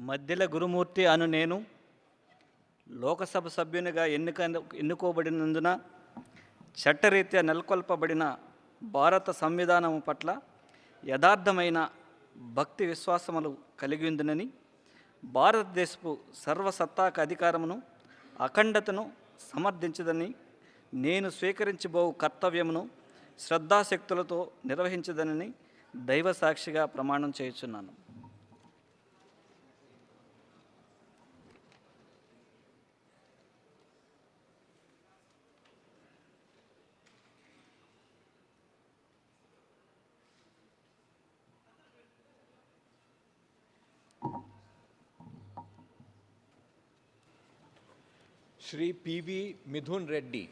మధ్యల గురుమూర్తి అను నేను లోకసభ సభ్యునిగా ఎన్నిక ఎన్నుకోబడినందున చట్టరీత్యా నెలకొల్పబడిన భారత సంవిధానం పట్ల యథార్థమైన భక్తి విశ్వాసములు కలిగి భారతదేశపు సర్వసత్తాక అధికారమును అఖండతను సమర్థించదని నేను స్వీకరించబో కర్తవ్యమును శ్రద్ధాశక్తులతో నిర్వహించదనని దైవ సాక్షిగా ప్రమాణం చేయుచున్నాను. श्री पीवी मिथुन रेड्डी।